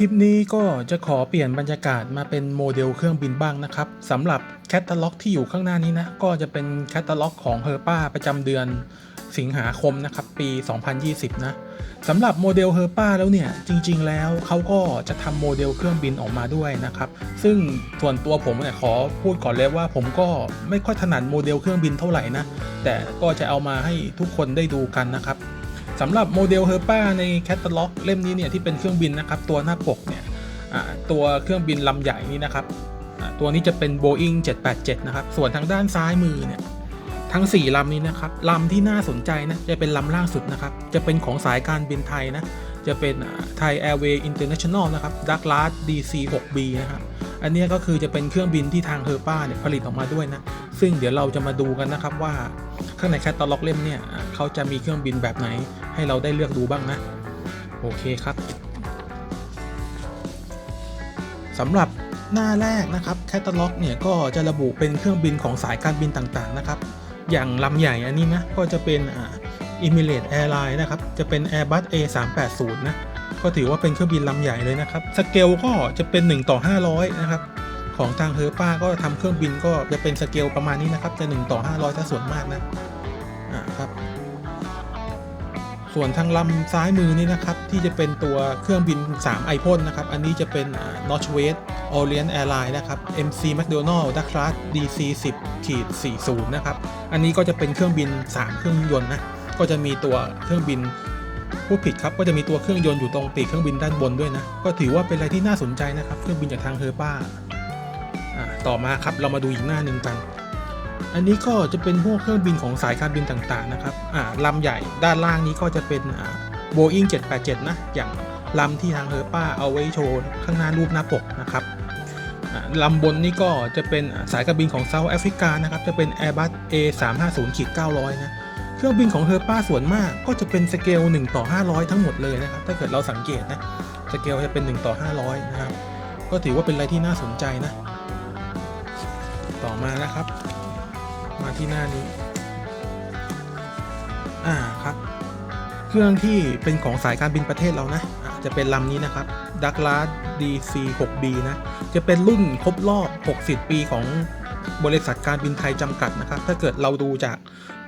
ลิปนี้ก็จะขอเปลี่ยนบรรยากาศมาเป็นโมเดลเครื่องบินบ้างนะครับสำหรับแคตตาล็อกที่อยู่ข้างหน้านี้นะ ก็จะเป็นแคตตาล็อกของเฮอร์ป้าประจำเดือนสิงหาคมนะครับ ปี 2020 นะสำหรับโมเดลเฮอร์ป้าแล้วเนี่ย จริง ๆ แล้วเขาก็จะทำโมเดลเครื่องบินออกมาด้วยนะครับ ซึ่งส่วนตัวผมเนี่ยขอพูดก่อนเลยว่า ผมก็ไม่ค่อยถนัดโมเดลเครื่องบินเท่าไหร่นะ แต่ก็จะเอามาให้ทุกคนได้ดูกันนะครับ สำหรับโมเดลเฮอร์ป้าในแคตตาล็อกเล่มนี้เนี่ยที่เป็นเครื่องบินนะครับตัวหน้าปกเนี่ยตัวเครื่องบินลำใหญ่นี้นะครับตัวนี้จะเป็น Boeing 787 นะครับ ส่วนทางด้านซ้ายมือเนี่ยทั้ง 4 ลำนี้นะครับลำที่น่าสนใจนะจะเป็นลำล่างสุดนะครับ จะเป็นของสายการบินไทยนะ จะเป็นไทยแอร์เวย์อินเตอร์เนชั่นแนลนะครับดักลาส DC6B นะครับ อันนี้ก็คือจะเป็นเครื่องบินที่ทางเฮอร์ป้าเนี่ยผลิตออกมาด้วยนะ ซึ่งเดี๋ยวเราจะมาดูกันนะครับว่าข้างในแคตตาล็อกเล่มเนี่ยเขาจะมีเครื่องบินแบบไหน ให้เราได้เลือกดูบ้างนะ โอเคครับสำหรับหน้าแรกนะครับแคตตาล็อกเนี่ยก็จะระบุเป็นเครื่องบินของสายการบินต่างๆนะครับ อย่างลำใหญ่อันนี้นะก็จะเป็นอิมิเลตแอร์ไลน์นะครับ จะเป็น Airbus A380 นะ ก็ถือว่าเป็นเครื่องบินลำใหญ่เลยนะครับ สเกลก็จะเป็น 1 ต่อ 500 นะครับ ของทางเฮอร์ป้าก็ทำเครื่องบินก็จะเป็นสเกลประมาณนี้นะครับจะ1ต่อ 500ถ้าส่วนมากนะอ่าครับ ส่วนทางลำซ้ายมือนี่นะครับ ที่จะเป็นตัวเครื่องบิน 3 ไอพ่นนะครับ อันนี้จะเป็น Northwest Orient Airlines นะครับ MC McDonnell Douglas DC 10ขีด40 นะครับ อันนี้ก็จะเป็นเครื่องบิน 3 เครื่องยนต์นะก็จะมีตัวเครื่องบินผู้ผิดครับก็จะมีตัวเครื่องยนต์อยู่ตรงปีกเครื่องบินด้านบนด้วยนะ ก็ถือว่าเป็นอะไรที่น่าสนใจนะครับ เครื่องบินจากทางเฮอร์ป้า ต่อมาครับเรามาดูอีกหน้าหนึ่งกัน อันนี้ก็จะเป็นพวกเครื่องบินของสายการบินต่างๆนะครับอ่าลำใหญ่ด้านล่างนี้ก็จะเป็นอ่า Boeing 787 นะ อย่างลำที่ทางเฮอร์ป้าเอาไว้โชว์ข้างหน้ารูปหน้าปกนะครับอ่าลำบนนี่ก็จะเป็นสายการบินของเซาท์แอฟริกานะครับ จะเป็น Airbus A350-900 นะ เครื่องบินของเฮอร์ป้าส่วนมากก็จะเป็นสเกล 1 ต่อ 500 ทั้งหมดเลยนะครับ ถ้าเกิดเราสังเกตนะ สเกลจะเป็น 1 ต่อ 500 นะครับ ก็ถือว่าเป็นอะไรที่น่าสนใจนะ ต่อมานะครับ มาที่หน้านี้ อ่าครับ เครื่องที่เป็นของสายการบินประเทศเรานะอ่าจะเป็นลำนี้นะครับดักลาส DC6B นะ จะเป็นรุ่นครบรอบ 60 ปีของบริษัทการบินไทยจำกัดนะครับ ถ้าเกิดเราดูจาก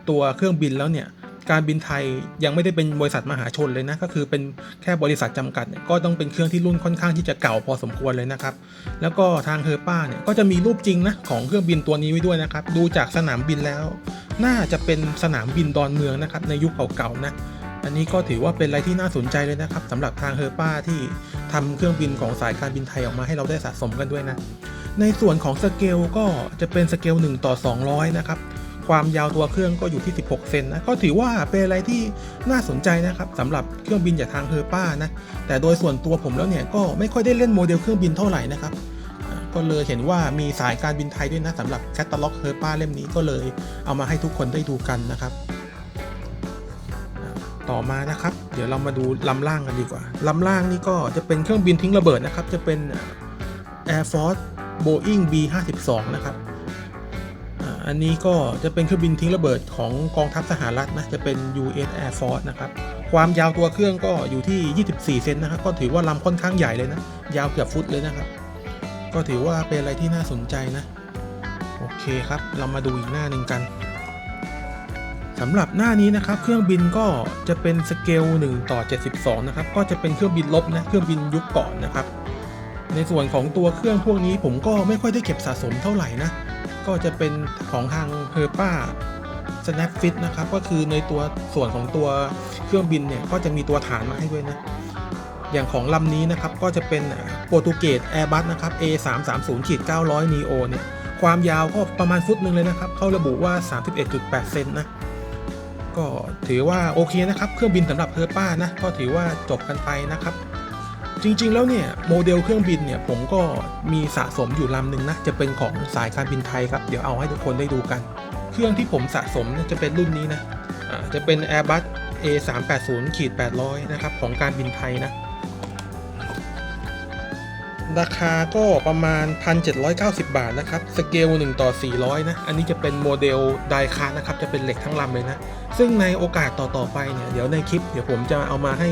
ตัวเครื่องบินแล้วเนี่ย การบินไทยยังไม่ได้เป็นบริษัทมหาชนเลยนะก็คือเป็นแค่บริษัทจำกัดเนี่ยก็ต้องเป็นเครื่องที่รุ่นค่อนข้างที่จะเก่าพอสมควรเลยนะครับแล้วก็ทางเฮอร์ป้าเนี่ยก็จะมีรูปจริงนะของเครื่องบินตัวนี้ไว้ด้วยนะครับดูจากสนามบินแล้ว น่าจะเป็นสนามบินดอนเมืองนะครับในยุคเก่าๆนะอันนี้ก็ถือว่าเป็นอะไรที่น่าสนใจเลยนะครับสำหรับทางเฮอร์ป้าที่ทำเครื่องบินของสายการบินไทยออกมาให้เราได้สะสมกันด้วยนะในส่วนของสเกลก็จะเป็นสเกล1ต่อ200นะครับ ความยาวตัวเครื่องก็อยู่ที่ 16 เซนนะ ก็ถือว่าเป็นอะไรที่น่าสนใจนะครับสำหรับเครื่องบินจากทางเฮอร์ป้านะ แต่โดยส่วนตัวผมแล้วเนี่ยก็ไม่ค่อยได้เล่นโมเดลเครื่องบินเท่าไหร่นะครับ ก็เลยเห็นว่ามีสายการบินไทยด้วยนะสำหรับแคตตาล็อกเฮอร์ป้าเล่มนี้ก็เลยเอามาให้ทุกคนได้ดูกันนะครับ ต่อมานะครับ เดี๋ยวเรามาดูลำล่างกันดีกว่าลำล่างนี่ก็จะเป็นเครื่องบินทิ้งระเบิดนะครับ จะเป็น Air Force Boeing B52 นะครับ อันนี้ก็จะเป็นเครื่องบินทิ้งระเบิดของกองทัพสหรัฐนะจะเป็น US Air Force นะครับความยาวตัวเครื่องก็อยู่ที่ 24 เซนนะครับก็ถือว่าลำค่อนข้างใหญ่เลยนะ ยาวเกือบฟุตเลยนะครับ ก็ถือว่าเป็นอะไรที่น่าสนใจนะ โอเคครับ เรามาดูอีกหน้าหนึ่งกันสำหรับหน้านี้นะครับ เครื่องบินก็จะเป็นสเกล1ต่อ 72 นะครับ ก็จะเป็นเครื่องบินลบนะ เครื่องบินยุคก่อนนะครับ ในส่วนของตัวเครื่องพวกนี้ผมก็ไม่ค่อยได้เก็บสะสมเท่าไหร่นะ ก็จะเป็นของทางเ e อร์ป้า Snapfit นะครับ ก็คือในตัวส่วนของตัวเครื่องบินเนี่ย ก็จะมีตัวฐานมาให้ด้วยนะ อย่างของลำนี้นะครับ ก็จะเป็นโปรตุเกส Airbus นะครับ A330-900 neo เนี่ย ความยาวก็ประมาณฟุตหนึ่งเลยนะครับ เขาระบุว่า 31.8 เซนนะ ก็ถือว่าโอเคนะครับ เครื่องบินสำหรับเฮอร์ป้านะ ก็ถือว่าจบกันไปนะครับ จริงๆ แล้วเนี่ยโมเดลเครื่องบินเนี่ยผมก็มีสะสมอยู่ลำหนึ่งนะจะเป็นของสายการบินไทยครับเดี๋ยวเอาให้ทุกคนได้ดูกัน เครื่องที่ผมสะสมจะเป็นรุ่นนี้นะอ่าจะเป็น Airbus A380-800 นะครับของการบินไทยนะ ราคาก็ประมาณ 1,790 บาทนะครับสเกล1ต่อ 400 นะ อันนี้จะเป็นโมเดลไดคาร์นะครับ จะเป็นเหล็กทั้งลำเลยนะ ซึ่งในโอกาสต่อ ๆ ไปเนี่ย เดี๋ยวในคลิป เดี๋ยวผมจะเอามาให้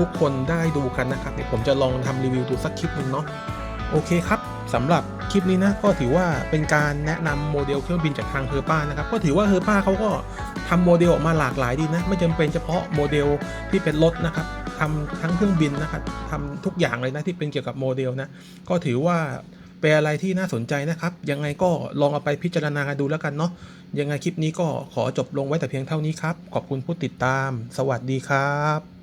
ทุกคนได้ดูกันนะครับเดี๋ยวผมจะลองทำรีวิวดูสักคลิปหนึ่งเนาะโอเคครับสำหรับคลิปนี้นะก็ถือว่าเป็นการแนะนำโมเดลเครื่องบินจากทางเฮอร์ป้านะครับก็ถือว่าเฮอร์ป้าเขาก็ทำโมเดลออกมาหลากหลายดีนะไม่จำเป็นเฉพาะโมเดลที่เป็นรถนะครับทำทั้งเครื่องบินนะครับทำทุกอย่างเลยนะที่เป็นเกี่ยวกับโมเดลนะก็ถือว่าเป็นอะไรที่น่าสนใจนะครับยังไงก็ลองเอาไปพิจารณากันดูแล้วกันเนาะยังไงคลิปนี้ก็ขอจบลงไว้แต่เพียงเท่านี้ครับขอบคุณผู้ติดตาม สวัสดีครับ